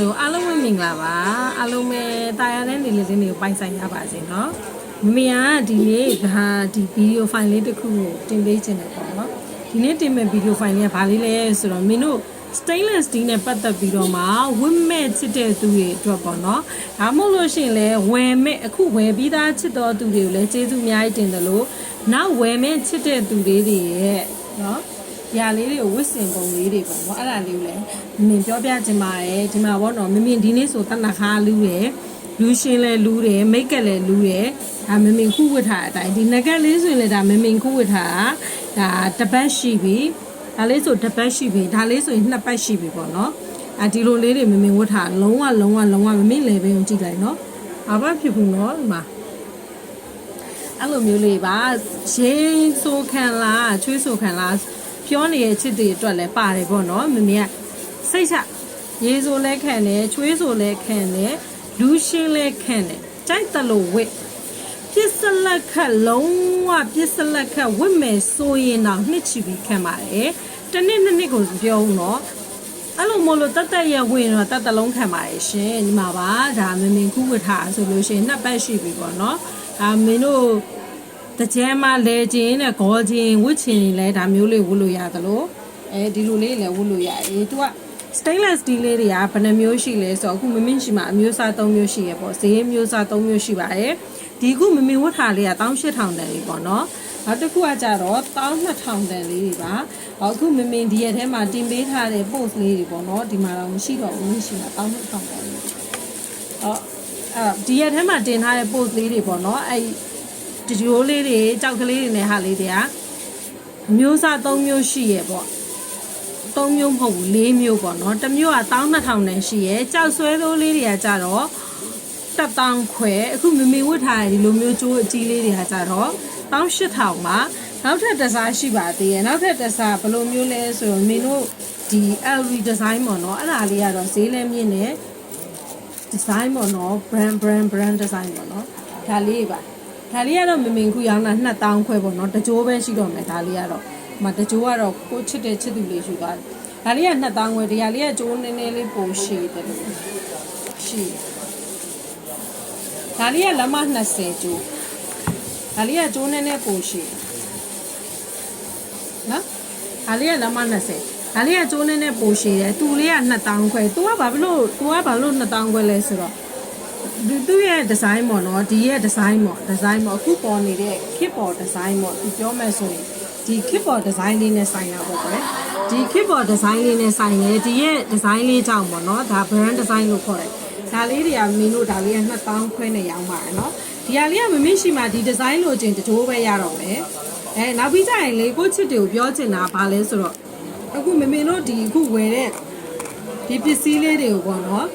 လို့အားလုံးပဲမင်္ဂလာပါအားလုံးပဲတာယာတဲ့နေလေးလေးတွေကိုပိုင်ဆိုင်ရပါစေเนาะမမေကဒီနေ့ဒါဒီဗီဒီယိုဖိုင်လေးတစ်ခုကိုတင်ပေးခြင်းတယ်ပေါ့เนาะဒီနေ့တင်မဲ့ဗီဒီယိုဖိုင်လေးကဘာလေးလဲဆိုတော့မင်းတို့ stainless steel နဲ့ပတ်သက်ပြီးတော့မှဝတ်မဲ့ချစ်တဲ့သူတွေအတွက်ပေါ့နော်ဒါမှမဟုတ်လို့ရှိရင်လည်းဝယ်မဲ့အခုဝယ်ပြီးသားချစ်တော်သူတွေကိုလည်းကျေးဇူးအများကြီးတင်တယ်လို့နောက်ဝယ်မဲ့ချစ်တဲ့သူတွေရဲ့နော် ຢာလေးတွေကိုဝစ်စင်ပုံလေးတွေပေါ့နော်အဲ့ဒါလေးကိုလည်းမင်ပြောပြချင်ပါတယ်ဒီမှာပေါ့နော်မမင်ဒီနေ့ဆိုတနခါလူရယ်လူရှင်လဲလူတယ်မိတ်ကက်လဲလူရယ်ဒါမမင်ခုဝတ်ထားတဲ့အတိုင်းဒီနဂက်လေးဆိုရင်လည်းဒါမမင်ခုဝတ်ထားတာဒါတစ်ပတ်ရှိပြီဒါလေးဆိုတစ်ပတ်ရှိပြီဒါလေးဆိုရင်နှစ်ပတ်ရှိပြီပေါ့နော်အဲဒီလိုလေးတွေမမင်ဝတ်ထားလုံးဝလုံးဝလုံးဝမမင်လေပင်ကိုကြည့်လိုက်နော်ဘာမှဖြစ်ဘူးနော်ဒီမှာအဲ့လိုမျိုးလေးပါရင်းဆိုခံလားချွေးဆိုခံလား ပြောနေတဲ့ချစ်တွေအတွက်လည်းပါတယ်ပေါ့နော်မမေကစိတ်ချရေဆိုလဲခံတယ်ချွေးဆိုလဲခံတယ်လူရှင်းလဲခံတယ်ကြိုက်တယ်လို့ဝစ်ပစ္စလက်ခတ်လုံးဝပစ္စလက်ခတ်ဝစ်မယ်ဆိုရင်တော့နှစ်ချီပြီးခံပါတယ်တနည်းနှစ်နှစ်ကိုပြောဦးနော်အဲ့လိုမို့လို့တတ်တတ်ရဝင်တော့တတ်တလုံးခံပါတယ်ရှင်ဒီမှာပါဒါမင်းမင်းခုဝတ်ထားဆိုလို့ရှိရင်နှစ်ပတ်ရှိပြီပေါ့နော်ဒါမင်းတို့ တကြဲမှာလဲခြင်းနဲ့ဂေါ်ခြင်းဝတ်ချင်လဲဒါမျိုးလေးဝတ်လို့ရသလိုအဲဒီလိုလေးလည်းဝတ်လို့ရတယ်သူက stainless steel လေးတွေကဘယ်နှမျိုးရှိလဲဆိုတော့အခုမမင်းရှိမှာအမျိုးအစား၃မျိုးရှိရပေါ့ဈေးမျိုးစား၃မျိုးရှိပါတယ်ဒီခုမမင်းဝတ်ထားလေးက18000တန်လေးပေါ့နော်နောက်တစ်ခုကကြတော့12000တန်လေးတွေပါဟောအခုမမင်းဒီရက်ထဲမှာတင်ပေးထားတဲ့ post လေးတွေပေါ့နော်ဒီမှာတော့မရှိတော့ဘူးမရှိမှာ12000တန်လေးဟောအဲဒီရက်ထဲမှာတင်ထားတဲ့ post လေးတွေပေါ့နော်အဲ့ ဒီရိုးလေးတွေကြောက်ကလေးတွေနဲ့ဟာလေးတွေကအမျိုးအစား၃မျိုးရှိရပေါ့၃မျိုးမဟုတ်ဘူး၄မျိုးပေါ့နော်တစ်မျိုးက12000နဲ့ရှိရဲကြောက်ဆွဲသိုးလေးတွေကကြတော့တက်တောင်းခွဲအခုမမေဝတ်ထားတဲ့ဒီလိုမျိုးကျိုးအကြီးလေးတွေကကြတော့18000ပါနောက်ထပ်တစားရှိပါသေးရဲ့နောက်ထပ်တစားဘယ်လိုမျိုးလဲဆိုတော့မင်းတို့ဒီ LV design ပေါ့နော်အဲ့ဒါလေးကတော့ဈေးလည်းမြင့်နေ design ပေါ့နော် brand brand brand design ပေါ့နော်ဒါလေးပါ ဒါလေးကတော့မမင်ခုရောင်းတာ2000ခွဲပေါ့နော်တကြိုးပဲရှိတော့မယ်ဒါလေးကတော့မတကြိုးကတော့ကိုချစ်တဲ့ချစ်သူလေးရှိသွားတယ်ဒါလေးက2000ခွဲတရားလေးကကြိုးနည်းနည်းလေးပိုရှိတယ်လို့ရှိဒါလေးကလက်မ20ကျိုးဒါလေးကကြိုးနည်းနည်းပိုရှိနော်ဒါလေးကလက်မ20ဒါလေးကကြိုးနည်းနည်းပိုရှိတယ်သူလေးက2000ခွဲ तू ကဘာဖြစ်လို့ तू ကဘာလို့2000ခွဲလဲဆိုတော့ဒီ သူ့ရဲ့ design ပေါ့နော်ဒီရဲ့ design ပေါ့ design ပေါ့အခုပေါ်နေတဲ့ kit ပေါ် design ပေါ့ဒီပြောမယ်ဆိုရင်ဒီ kit ပေါ် design လေးနဲ့ဆိုင်တာပေါ့ကွယ်ဒီ kit ပေါ် design လေးနဲ့ဆိုင်တယ်ဒီရဲ့ design လေးကြောင့်ပေါ့နော်ဒါ brand design လို့ခေါ်တယ်ဒါလေးတွေကမင်းတို့ဒါလေးက2000ခွဲနဲ့ရောင်းပါတယ်နော်ဒီဟာလေးကမမင်းရှိမှဒီ design လိုချင်တကြိုးပဲရတော့မယ်အဲနောက်ပြီးကြရင်လေကိုချစ်တွေကိုပြောချင်တာဘာလဲဆိုတော့အခုမမင်းတို့ဒီအခုဝယ်တဲ့ဒီပစ္စည်းလေးတွေကိုပေါ့နော်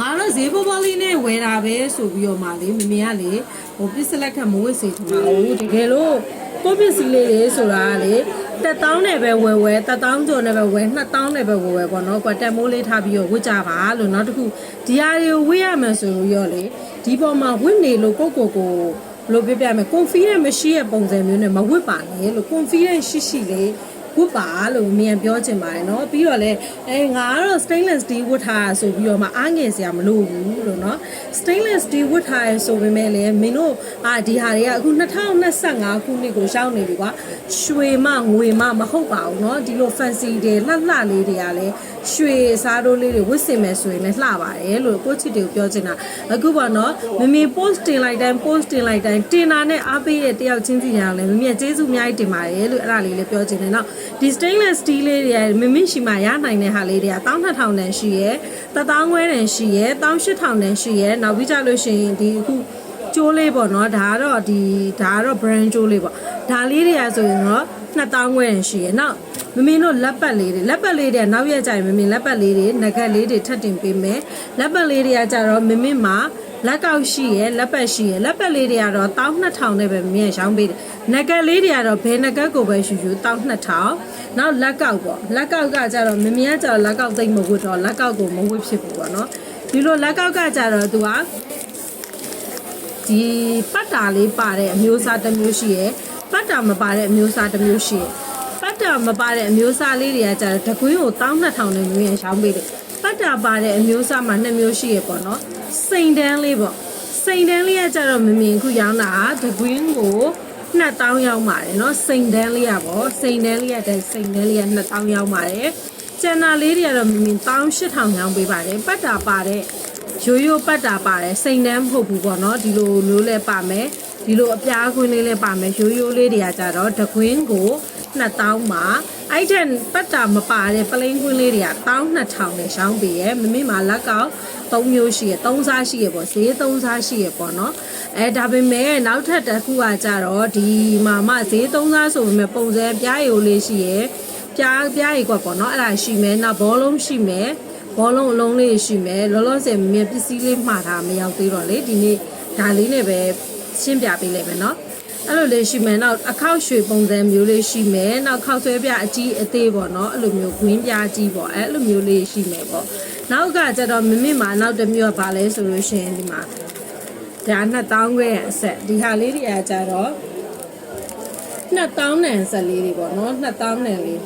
ငါတို့ဈေးပေါ်ပေါ်လေးနဲ့ဝယ်တာပဲဆိုပြီးတော့မှလေမမေကလေဟိုပစ္စလက်ခတ်မဝစ်စေချင်ပါဘူးတကယ်လို့ကိုပစ္စည်းလေးတွေဆိုတာကလေတက်တောင်းနဲ့ပဲဝယ်ဝယ်တက်တောင်းကျော်နဲ့ပဲဝယ်နှစ်တောင်းနဲ့ပဲဝယ်ဝယ်ပေါ့နော်ကွာတက်မိုးလေးထားပြီးတော့ဝစ်ကြပါလို့နောက်တစ်ခုဒီဟာတွေကိုဝစ်ရမယ်ဆိုလို့ရောလေဒီပေါ်မှာဝစ်နေလို့ကိုကိုကိုဘယ်လို့ပြပြမယ် confidence မရှိတဲ့ပုံစံမျိုးနဲ့မဝစ်ပါနဲ့လို့ confidence ရှိရှိလေး ဝတ်ပါလို့မြန်ပြောချင်ပါတယ်เนาะပြီးတော့လဲအဲငါကတော့ stainless steel ဝတ်ထားတာဆိုပြီးတော့မှအားငယ်စရာမလိုဘူးလို့เนาะ stainless steel ဝတ်ထားရဲဆိုပေမဲ့လည်းမင်းတို့အာဒီဟာတွေကအခု2025ခုနှစ်ကိုရှောင်းနေပြီကွာရွှေမငွေမမဟုတ်ပါဘူးเนาะဒီလို fancy တွေလှလှလေးတွေကလည်း ရွှေအစားတို့လေးတွေဝတ်ဆင်မယ်ဆိုရင်လည်းလှပါတယ်လို့ကိုချစ်တေကိုပြောချင်တာအခုပေါ့နော်မမေ post တင်လိုက်တိုင်း post တင်လိုက်တိုင်းတင်တာနဲ့အားပေးတဲ့တယောက်ချင်းစီရအောင်လည်းမမေကျေးဇူးအများကြီးတင်ပါတယ်လို့အဲ့ဒါလေးလည်းပြောချင်တယ်နော်ဒီ stainless steel လေးတွေကမမေရှိမှရနိုင်တဲ့ဟာလေးတွေက12000တန်ရှိရယ်1000ခွဲတန်ရှိရယ်18000တန်ရှိရယ်နောက်ပြီးကြလို့ရှိရင်ဒီအခုကျိုးလေးပေါ့နော်ဒါကတော့ဒီဒါကတော့ brand ကျိုးလေးပေါ့ဒါလေးတွေကဆိုရင်တော့ 2000ခွဲတန်ရှိရယ်နောက်မမင်းတို့လက်ပတ်လေးတွေလက်ပတ်လေးတွေနောက်ရက်ကြရင်မမင်းလက်ပတ်လေးတွေငကက်လေးတွေထပ်တင်ပေးမယ်လက်ပတ်လေးတွေကကြတော့မမင်းမှာလက်ကောက်ရှိရယ်လက်ပတ်ရှိရယ်လက်ပတ်လေးတွေကတော့12000နဲ့ပဲမင်းရောင်းပေးတယ်ငကက်လေးတွေကတော့ဘယ်ငကက်ကိုပဲယူယူ12000နောက်လက်ကောက်ပေါ့လက်ကောက်ကကြတော့မမင်းကကြတော့လက်ကောက်သိမ့်မဝတ်တော့လက်ကောက်ကိုမဝတ်ဖြစ်ဘူးပေါ့နော်ဒီလိုလက်ကောက်ကကြတော့သူကဒီပတ်တာလေးပါတဲ့အမျိုးအစားတစ်မျိုးရှိရယ် ပတ်တာမပါတဲ့အမျိုးအစားတစ်မျိုးရှိရယ်ပတ်တာမပါတဲ့အမျိုးအစားလေးတွေကကြတော့တကွင်းကို12000နဲ့မျိုးရန်ရှောင်းပေးတယ်ပတ် တာပါတဲ့အမျိုးအစားမှာနှစ်မျိုးရှိရပေါ့နော်စိန်တန်းလေးပေါ့စိန်တန်းလေးကကြတော့မမြင်ခုရောင်းတာက the green ကို2000ရောက်ပါတယ်เนาะစိန်တန်းလေးอ่ะပေါ့စိန်တန်းလေးอ่ะတဲ့စိန်တန်းလေးอ่ะ2000ရောက်ပါတယ်ကျန်တာလေးတွေကတော့မမြင်18000ရောင်းပေးပါတယ်ပတ်တာပါတဲ့ ရိုးရိုးပတ်တာပါတယ်စိန်တန်းမဟုတ်ဘူးပေါ့နော်ဒီလိုမျိုးလဲပါမယ်ဒီလိုအပြားခွင်းလေးလဲပါမယ်ရိုးရိုးလေးတွေကကြတော့တကွင်းကို2000မှာအဲ့တဲ့ပတ်တာမပါတဲ့ပလိန်ခွင်းလေးတွေက1200နဲ့ရောင်းပေးရမမေ့မှာလက်ကောက်3မျိုးရှိရ3စားရှိရပေါ့ဈေး3စားရှိရပေါ့နော်အဲဒါပေမဲ့နောက်ထပ်တစ်ခုကကြတော့ဒီမှာမှဈေး3စားဆိုပေမဲ့ပုံစံပြားရိုးလေးရှိရပြားပြားရိုးကွက်ပေါ့နော်အဲ့ဒါရှိမယ်နောက်ဘောလုံးရှိမယ် ဘောလုံးအလုံးလေးရှိမယ်လောလောဆယ်မြင်ပစ္စည်းလေးမှားတာမရောက်သေးတော့လေဒီနေ့ဒါလေးနဲ့ပဲရှင်းပြပေးလိုက်မယ်နော်အဲ့လိုလေးရှိမယ်နောက်အခောက်ရွှေပုံစံမျိုးလေးရှိမယ်နောက်ခောက်ဆွဲပြအကြီးအသေးပေါ့နော်အဲ့လိုမျိုးဂွင်းပြားကြီးပေါ့အဲ့လိုမျိုးလေးရှိမယ်ပေါ့နောက်ကကျတော့မမစ်မှာနောက်တစ်မျိုးကဘာလဲဆိုလို့ရှိရင်ဒီမှာဒါ2000ခွဲအဆက်ဒီဟာလေးတွေကကျတော့2000နန်ဆက်လေးတွေပေါ့နော်2000နန်လေး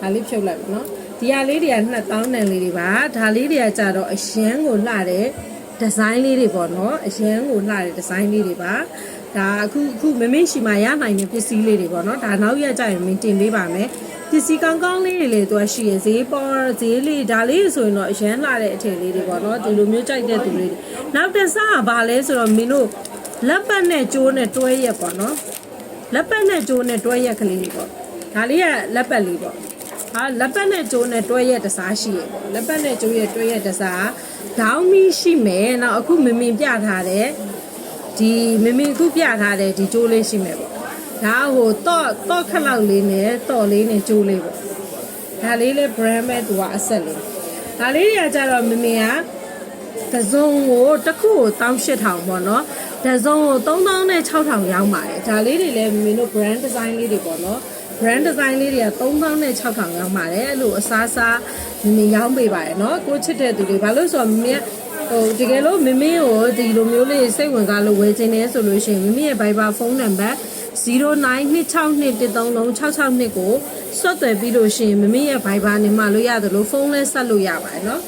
ဒါလေးဖြုတ်လိုက်ပါနော် ဒီဟာလေးတွေက2000နန်လေးတွေပါဒါလေးတွေကကျတော့အရန်ကိုလှတဲ့ဒီဇိုင်းလေးတွေပေါ့နော်အရန်ကိုလှတဲ့ဒီဇိုင်းလေးတွေပါဒါအခုအခုမမင်းရှိမှရနိုင်တဲ့ပစ္စည်းလေးတွေပေါ့နော်ဒါနောက်ရက်ကျရင်မင်းတင်ပေးပါမယ်ပစ္စည်းကောင်းကောင်းလေးတွေလည်းသူကရှိရဈေးပေါ်ဈေးလေးဒါလေးဆိုရင်တော့အရန်လှတဲ့အထည်လေးတွေပေါ့နော်ဒီလိုမျိုးကြိုက်တဲ့သူလေးတွေနောက်တစ်စားကဘာလဲဆိုတော့မင်းတို့လက်ပတ်နဲ့ကြိုးနဲ့တွဲရက်ပေါ့နော်လက်ပတ်နဲ့ကြိုးနဲ့တွဲရက်ကလေးပေါ့ဒါလေးကလက်ပတ်လေးပေါ့ ဟာလက်ပတ်နဲ့ကြိုးနဲ့တွဲရက်တစားရှိရပေါ့လက်ပတ်နဲ့ကြိုးရက်တွဲရက်တစားဒေါင်းမီရှိမယ်နောက်အခုမမင်ပြထားတဲ့ဒီမမင်အခုပြထားတဲ့ဒီကြိုးလေးရှိမယ်ပေါ့ဒါဟိုတော့တော့ခလောက်လေးနဲ့တော့လေးနဲ့ကြိုးလေးပေါ့ဒါလေးလဲ brand မဲ့သူကအဆက်လေးဒါလေးတွေကကြတော့မမင်ကဒဇုံကိုတစ်ခုကို18000ပေါ့နော်ဒဇုံကို3000နဲ့6000ရောင်းပါတယ်ဒါလေးတွေလည်းမင်းတို့ brand design လေးတွေပေါ့နော် brand design လေးတွေက3000နဲ့6000ရောင်းပါတယ်အဲ့လိုအစားစားမင်းရောင်းပေးပါတယ်နော်ကိုချစ်တဲ့သူတွေဘာလို့ဆိုတော့မင်းဟိုတကယ်လို့မမင်းကိုဒီလိုမျိုးလေးစိတ်ဝင်စားလို့ဝယ်ခြင်းနေဆိုလို့ရှိရင်မမင်းရဲ့ Viber ဖုန်းနံပါတ်0926213662ကိုဆွတ်သွယ်ပြီးလို့ရှိရင်မမင်းရဲ့ Viber နေမှလို့ရတယ်လို့ဖုန်းလဲဆက်လို့ရပါတယ်နော်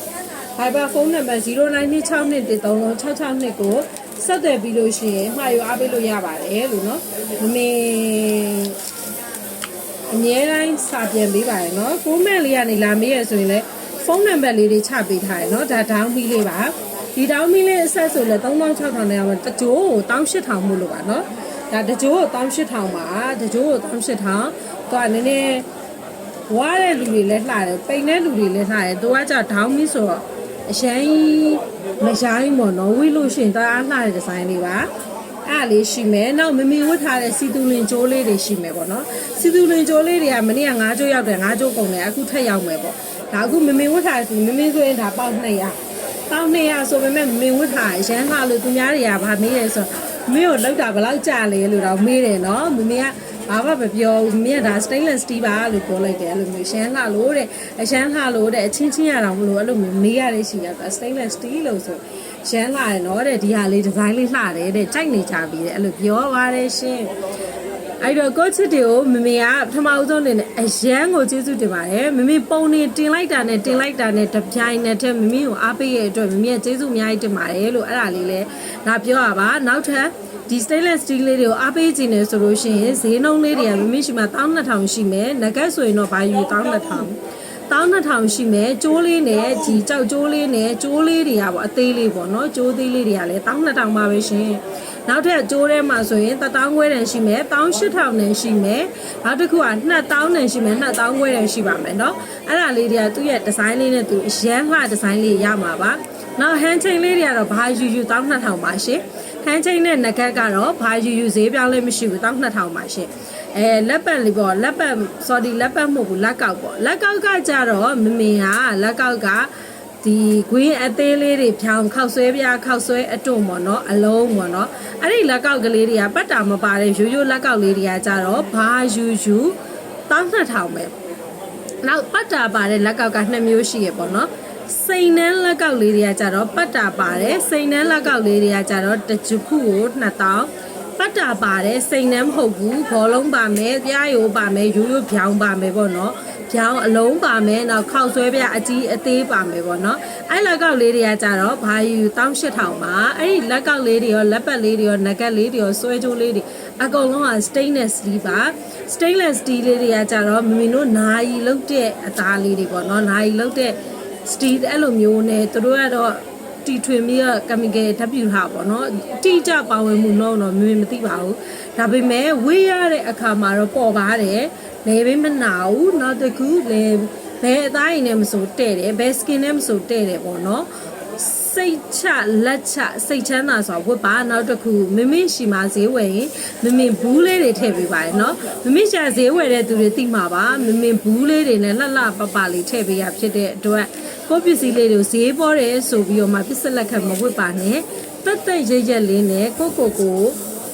Viber ဖုန်းနံပါတ်0926213662ကိုဆက်သွယ်ပြီးလို့ရှိရင်မှာယူအားပေးလို့ရပါတယ်လို့နော်မမေ အမြဲတမ်းစာပြန်ပေးပါတယ်နော်ကိုမန့်လေးကနေလာမေးရဆိုရင်လည်းဖုန်းနံပါတ်လေးတွေချပေးထားတယ်နော်ဒါဒေါင်းမီလေးပါဒီဒေါင်းမီလေးအဆက်ဆိုလည်း3600နဲ့အောင်တကြိုးကို18000မို့လို့ပါနော်ဒါတကြိုးကို18000ပါတကြိုးကို18000တော့နည်းနည်းဝါတဲ့လူတွေလည်းလှတယ်ပိန်တဲ့လူတွေလည်းလှတယ်သူကကြဒေါင်းမီဆိုတော့အရန်မရိုင်းပေါ့နော်ဝိလို့ရှိရင်တအားလှတဲ့ဒီဇိုင်းလေးပါ အဲ့ဒါလေးရှိမယ်နောက်မမီဝတ်ထားတဲ့စီတူလင်ကြိုးလေးတွေရှိမယ်ပေါ့နော်စီတူလင်ကြိုးလေးတွေကမနေ့က9ကြိုးရောက်တယ်9ကြိုးကုန်တယ်အခုထက်ရောက်မယ်ပေါ့ဒါအခုမမီဝတ်ထားတဲ့မမီဆိုရင်ဒါပေါက်200ပေါက်200ဆိုပေမဲ့မမီဝတ်ထားရန်လှလို့သူများတွေကဗာမေးရဲဆိုမင်းကိုလောက်တာဘယ်လောက်ကြာလဲလို့တော့မေးတယ်နော်မမီကဘာမှမပြောဘူးမင်းကဒါ stainless steel ပါလို့ပြောလိုက်တယ်အဲ့လိုမျိုးရှမ်းလှလို့တဲ့အရှမ်းလှလို့တဲ့အချင်းချင်းရတော့မလို့အဲ့လိုမျိုးမေးရတဲ့ရှိရတာ stainless steel လို့ဆို ရှမ်းလှတယ်နော်တဲ့ဒီဟာလေးဒီဇိုင်းလေးလှတယ်တဲ့ကြိုက်နေကြပြီတဲ့အဲ့လိုပြောပါတယ်ရှင်အဲ့တော့ကိုချစ်တွေကိုမမေကပထမဦးဆုံးအနေနဲ့အရန်ကိုကျေးဇူးတင်ပါတယ်မမေပုံနေတင်လိုက်တာနဲ့တင်လိုက်တာနဲ့တပြိုင်နက်တည်းမမေကိုအားပေးရတဲ့အတွက်မမေကကျေးဇူးအများကြီးတင်ပါတယ်လို့အဲ့ဒါလေးလဲဒါပြောရပါနောက်ထပ်ဒီ stainless steel လေးတွေကိုအားပေးခြင်းနဲ့ဆိုလို့ရှိရင်ဈေးနှုန်းလေးတွေကမမေရှိမှ12000ရှိမယ်ငကက်ဆိုရင်တော့ဘာယူ12000 12000ရှိမယ်ကျိုးလေးနဲ့ဒီကြောက်ကျိုးလေးနဲ့ကျိုးလေးတွေကပေါ့အသေးလေးပေါ့နော်ကျိုးသေးလေးတွေကလည်း12000ပါပဲရှင်နောက်ထပ်ကျိုးထဲမှာဆိုရင်1000ခွဲတန်ရှိမယ်18000တန်ရှိမယ်နောက်တစ်ခုက2000တန်ရှိမယ်2000ခွဲတန်ရှိပါမယ်เนาะအဲ့ဒါလေးတွေကသူ့ရဲ့ဒီဇိုင်းလေးနဲ့သူအရန်လှဒီဇိုင်းလေးရမှာပါနောက် hand chain လေးတွေကတော့ဘာယူယူ12000ပါရှင် hand chain နဲ့နဂတ်ကတော့ဘာယူယူဈေးပြောင်းလဲမရှိဘူး12000ပါရှင်အဲလက်ပတ်လေးပေါ့လက်ပတ် sorry လက်ပတ်မဟုတ်ဘူးလက်ကောက်ပေါ့လက်ကောက်ကကြတော့မမင်ကလက်ကောက်ကဒီ green အသေးလေးတွေဖြောင်းခောက်ဆွဲပြားခောက်ဆွဲအတွန့်ပေါ့နော်အလုံးပေါ့နော်အဲ့ဒီလက်ကောက်ကလေးတွေကပတ်တာမပါတဲ့ရိုးရိုးလက်ကောက်လေးတွေကကြတော့ဘာယူယူ12000ပဲနောက်ပတ်တာပါတဲ့လက်ကောက်က2မျိုးရှိရပေါ့နော် စိန်နှန်းလက်ကောက်လေးတွေကကြတော့ပတ်တာပါတယ်စိန်နှန်းလက်ကောက်လေးတွေကကြတော့တစ်ခုကို2000ပတ်တာပါတယ်စိန်နှန်းမဟုတ်ဘူးဘောလုံးပါမယ်ပြားရိုးပါမယ်ရိုးရိုးဖြောင်းပါမယ်ပေါ့နော်ရောင်အလုံးပါမယ်နောက်ခောက်ဆွဲပြအကြီးအသေးပါမယ်ပေါ့နော်အဲ့လက်ကောက်လေးတွေကကြတော့ဘာယူ18000ပါအဲ့ဒီလက်ကောက်လေးတွေရောလက်ပတ်လေးတွေရောနဂတ်လေးတွေရောဆွဲကြိုးလေးတွေအကုန်လုံးက stainless steel ပါ stainless steel လေးတွေကကြတော့မမီတို့နာယီလုတ်တဲ့အသားလေးတွေပေါ့နော်နာယီလုတ်တဲ့ steel အဲ့လိုမျိုးနဲ့သူတို့ကတော့တီထွင်ပြီးတော့ chemical ဓာတ်ပြူထားပါတော့အတိအကျပါဝင်မှုတော့တော့မင်းမသိပါဘူးဒါပေမဲ့ဝေးရတဲ့အခါမှာတော့ပေါ်ပါတယ်လေဘေးမနာဘူးနောက်တစ်ခုလေဘယ်အသားရင်နဲ့မဆိုတဲ့တယ်ဘယ် skin နဲ့မဆိုတဲ့တယ်ပေါ့နော် စိတ်ချလက်ချစိတ်ချမ်းသာစွာဝတ်ပါနောက်တစ်ခုမမင်းရှိမှဈေးဝယ်ရင်မမင်းဘူးလေးတွေထည့်ပေးပါတယ်နော်မမင်းရှာဈေးဝယ်တဲ့သူတွေသိမှာပါမမင်းဘူးလေးတွေနဲ့လှလှပပလေးထည့်ပေးရဖြစ်တဲ့အတွက်ကိုယ့်ပစ္စည်းလေးတွေကိုဈေးပေါ်တယ်ဆိုပြီးတော့မှပစ္စလက်ခတ်မဝတ်ပါနဲ့တက်တက်ရိတ်ရက်လေးနဲ့ကိုကိုကို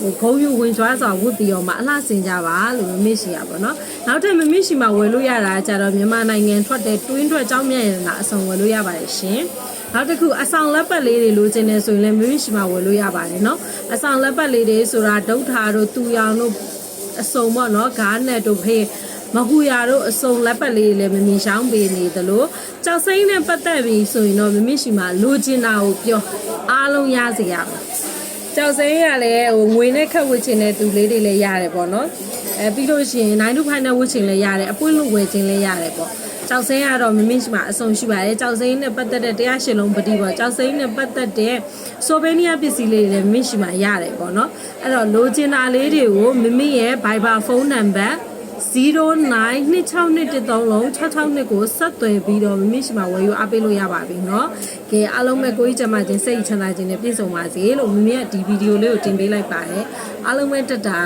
ဟိုခုံယူဝင်ကျွားစွာဝတ်ပြီးတော့မှအလှဆင်ကြပါလို့မမေ့ရှိရပါတော့။နောက်ထပ်မမေ့ရှိမှဝယ်လို့ရတာကြတော့မြန်မာနိုင်ငံထွက်တဲ့တွင်းထွက်ကြောင်းမြတ်ရတာအဆောင်ဝယ်လို့ရပါတယ်ရှင်။ နောက်တစ်ခုအဆောင်လက်ပတ်လေးတွေလိုချင်နေဆိုရင်လည်းမမေ့ရှိမှဝယ်လို့ရပါတယ်နော်။အဆောင်လက်ပတ်လေးတွေဆိုတာဒုတ်ထာတို့တူရောင်တို့အစုံပေါ့နော်ဂါးနဲ့တို့ဖေးမဟူရတို့အစုံလက်ပတ်လေးတွေလည်းမမြင်ရှောင်းပေးနေသလိုကြောက်စိမ့်နဲ့ပတ်သက်ပြီးဆိုရင်တော့မမေ့ရှိမှလိုချင်တာကိုပြောအားလုံးရစေရပါကြောက်စိမ့်ရလည်းဟိုငွေနဲ့ခက်ဝစ်ချင်တဲ့သူလေးတွေလည်းရတယ်ပေါ့နော်အဲပြီးလို့ရှိရင်9 to 5နဲ့ဝစ်ချင်လည်းရတယ်အပွင့်လို့ဝယ်ချင်လည်းရတယ်ပေါ့ ကြောက်စိမ့်ကတော့မမေ့ရှိမှအဆုံရှိပါတယ်ကြောက်စိမ့်နဲ့ပတ်သက်တဲ့တရားရှင်လုံးပတိပေါ့ကြောက်စိမ့်နဲ့ပတ်သက်တဲ့ဆိုဗေးနီးယားပစ္စည်းလေးတွေလည်းမမေ့ရှိမှရတယ်ပေါ့နော်အဲ့တော့လိုချင်တာလေးတွေကိုမမေ့ရဲ့ Viber ဖုန်းနံပါတ်09261366ကိုဆက်သွယ်ပြီးတော့မမရှိမှာဝယ်ယူအားပေးလို့ရပါပြီเนาะကဲအားလုံးပဲကိုကြီးချမ်းသာခြင်းစိတ်ချမ်းသာခြင်းနဲ့ပြည့်စုံပါစေလို့မမရဲ့ဒီဗီဒီယိုလေးကိုတင်ပေးလိုက်ပါတယ်အားလုံးပဲတက်တာ